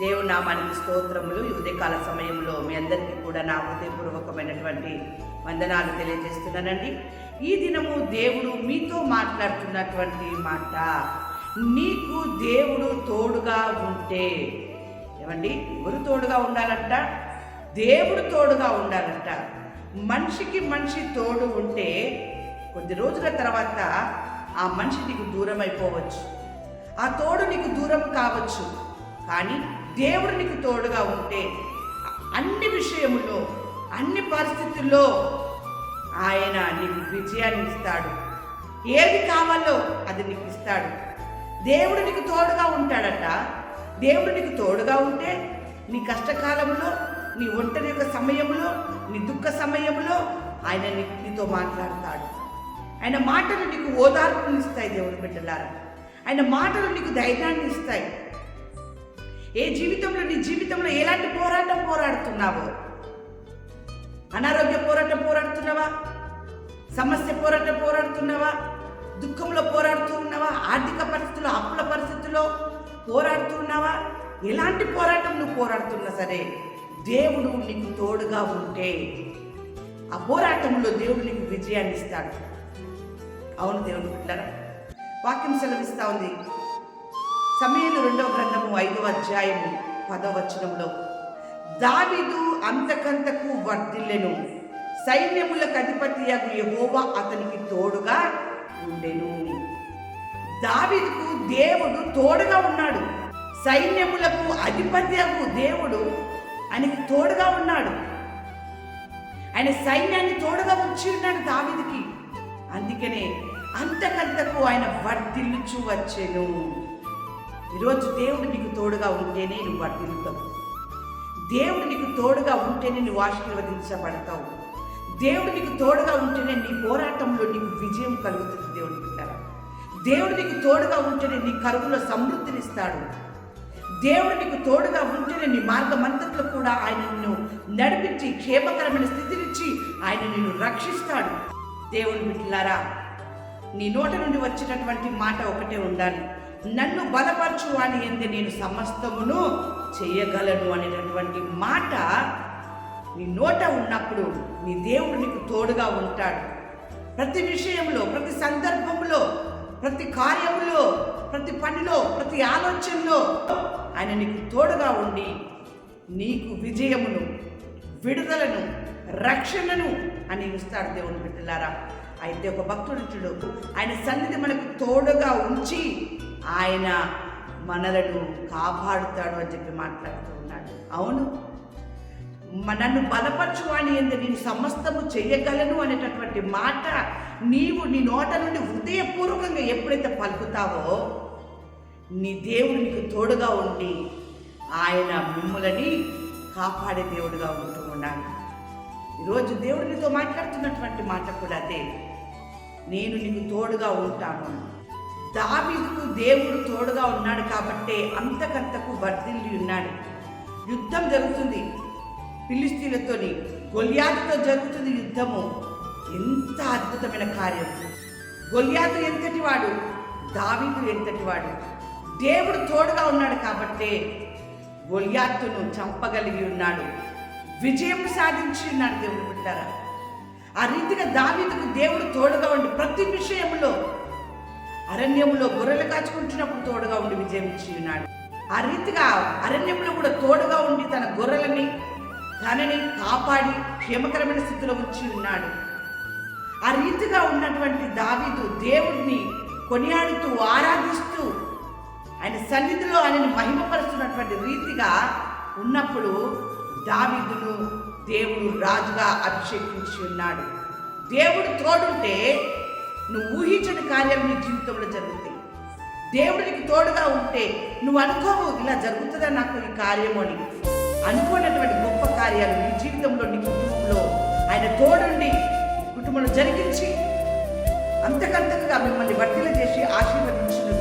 దేవుడు నామానికి స్తోత్రములు. ఈ ఉదయకాల సమయంలో మీ అందరికీ కూడా నా హృదయపూర్వకమైనటువంటి వందనాలు తెలియజేస్తున్నానండి. ఈ దినము దేవుడు మీతో మాట్లాడుతున్నటువంటి మాట. నీకు దేవుడు తోడుగా ఉంటే. ఏమండి? ఎవరు తోడుగా ఉండాలంట? దేవుడు తోడుగా ఉండాలంట. మనిషికి మనిషి తోడు ఉంటే కొద్ది రోజుల తర్వాత ఆ మనిషి నీకు దూరం అయిపోవచ్చు ఆ తోడు నీకు దూరం కావచ్చు. కానీ దేవుడు నీకు తోడుగా ఉంటే అన్ని విషయములో అన్ని పరిస్థితుల్లో ఆయన నీకు విజయాన్ని ఇస్తాడు. ఏది కావాలో అది నీకు ఇస్తాడు. దేవుడు నీకు తోడుగా ఉంటాడట. దేవుడు నీకు తోడుగా ఉంటే నీ కష్టకాలంలో నీ ఒంటరి యొక్క సమయంలో నీ దుఃఖ సమయంలో ఆయన నీతో మాట్లాడతాడు. ఆయన మాటలు నీకు ఓదార్పునిస్తాయి దేవుడు బిడ్డలారా. ఆయన మాటలు నీకు ధైర్యాన్ని ఇస్తాయి. ఏ జీవితంలో నీ జీవితంలో ఎలాంటి పోరాటం పోరాడుతున్నావో? అనారోగ్య పోరాటం పోరాడుతున్నావా? సమస్య పోరాటం పోరాడుతున్నావా? దుఃఖంలో పోరాడుతూ ఉన్నావా? ఆర్థిక పరిస్థితుల్లో అప్పుల పరిస్థితుల్లో పోరాడుతూ ఉన్నావా ఎలాంటి పోరాటం నువ్వు పోరాడుతున్నా సరే దేవుడు నీకు తోడుగా ఉంటే ఆ పోరాటంలో దేవుడు నీకు విజయాన్ని ఇస్తాడు. అవును దేవుడు బిడ్డలారా వాక్యం సెలవిస్తా ఉంది. సమయంలో రెండవ గ్రంథము అధ్యాయము పదవచనంలో దావిదు అంతకంతకు వర్ధిల్లెను. సైన్యములకు అధిపతి యెహోవా అతనికి తోడుగా ఉండెను. దావిదుకు దేవుడు తోడుగా ఉన్నాడు. సైన్యములకు అధిపతి దేవుడు ఆయనకి తోడుగా ఉన్నాడు. ఆయన సైన్యాన్ని తోడుగా ఉంచి ఉన్నాడు దావిదికి. అందుకనే అంతకంతకు ఆయన వర్ధిల్లుచు వచ్చెను. ఈరోజు దేవుడు నీకు తోడుగా ఉంటేనే నువ్వు వర్ధిల్లుతావు దేవుడు నీకు తోడుగా ఉంటేనే నువ్వు ఆశీర్వదించబడతావు. దేవుడు నీకు తోడుగా ఉంటేనే నీ పోరాటంలో నీకు విజయం కలుగుతుంది దేవుడి బిడ్డ దేవుడు నీకు తోడుగా ఉంటేనే నీ కరువులో సమృద్ధినిస్తాడు. దేవుడు నీకు తోడుగా ఉంటేనే నీ మార్గమంతట్లో కూడా ఆయన నిన్ను నడిపించి క్షేమకరమైన స్థితినిచ్చి ఆయన నిన్ను రక్షిస్తాడు. దేవుని బిడ్డలారా నీ నోట నుండి వచ్చినటువంటి మాట ఒకటే ఉండాలి. నన్ను బలపరచు అని ఎందు నేను సమస్తమును చేయగలను అనేటటువంటి మాట నీ నోట ఉన్నప్పుడు నీ దేవుడు నీకు తోడుగా ఉంటాడు. ప్రతి విషయంలో ప్రతి సందర్భంలో ప్రతి కార్యంలో ప్రతి పనిలో ప్రతి ఆలోచనలో ఆయన నీకు తోడుగా ఉండి నీకు విజయమును విడుదలను రక్షణను అని ఇస్తాడు దేవుని బిడ్డలారా. అయితే ఒక భక్తుడు చూడు ఆయన సన్నిధి మనకు తోడుగా ఉంచి ఆయన మనలను కాపాడుతాడు అని చెప్పి మాట్లాడుతూ ఉన్నాడు. అవును. మ- నన్ను బలపరచు అని ఎందు నేను సమస్తము చేయగలను అనేటటువంటి మాట నీవు నీ నోట నుండి హృదయపూర్వకంగా ఎప్పుడైతే పలుకుతావో నీ దేవుడు నీకు తోడుగా ఉండి ఆయన మిమ్ములని కాపాడే దేవుడుగా ఉంటూ ఉన్నాను ఈరోజు దేవుడు నీతో మాట్లాడుతున్నటువంటి మాట కూడా అదే. నేను నీకు తోడుగా ఉంటాను. దావీదుకు దేవుడు తోడుగా ఉన్నాడు కాబట్టే అంతకంతకు వర్ధిల్లి ఉన్నాడు. యుద్ధం జరుగుతుంది. పిలిస్తీలతోని గొల్యాతుతో జరుగుతుంది యుద్ధము. ఎంత అద్భుతమైన కార్యం. గొల్యాతు ఎంతటి వాడు? దావీదు ఎంతటి వాడు? దేవుడు తోడుగా ఉన్నాడు కాబట్టే గొల్యాత్తును చంపగలిగి ఉన్నాడు. విజయం సాధించి ఉన్నాడు దేవుడు బిడ్డారా. ఆ రీతిగా దావీదుకు దేవుడు తోడుగా ఉండి ప్రతి విషయంలో అరణ్యంలో గొర్రెలు కాచుకుంటున్నప్పుడు తోడుగా ఉండి విజయం ఇచ్చి ఉన్నాడు ఆ రీతిగా అరణ్యంలో కూడా తోడుగా ఉండి తన గొర్రెలని తనని కాపాడి క్షేమకరమైన స్థితిలో ఉంచి ఉన్నాడు. ఆ రీతిగా ఉన్నటువంటి దావీదు దేవుడిని కొనియాడుతూ ఆరాధిస్తూ ఆయన సన్నిధిలో ఆయనను మహిమపరుస్తున్నటువంటి రీతిగా ఉన్నప్పుడు దావీదును దేవుడు రాజుగా అభిషేకించి ఉన్నాడు. దేవుడు తోడుంటే నువ్వు ఊహించని కార్యాలు నీ జీవితంలో జరుగుతాయి. దేవుడు నీకు తోడుగా ఉంటే నువ్వు అనుకోవు ఇలా జరుగుతుందా నాకు ఈ కార్యము అని. అనుకోనటువంటి గొప్ప కార్యాలు నీ జీవితంలో నీ కుటుంబంలో. ఆయన తోడుండి కుటుంబంలో జరిగించి అంతకంతగా మిమ్మల్ని వర్తిల చేసి ఆశీర్వదించును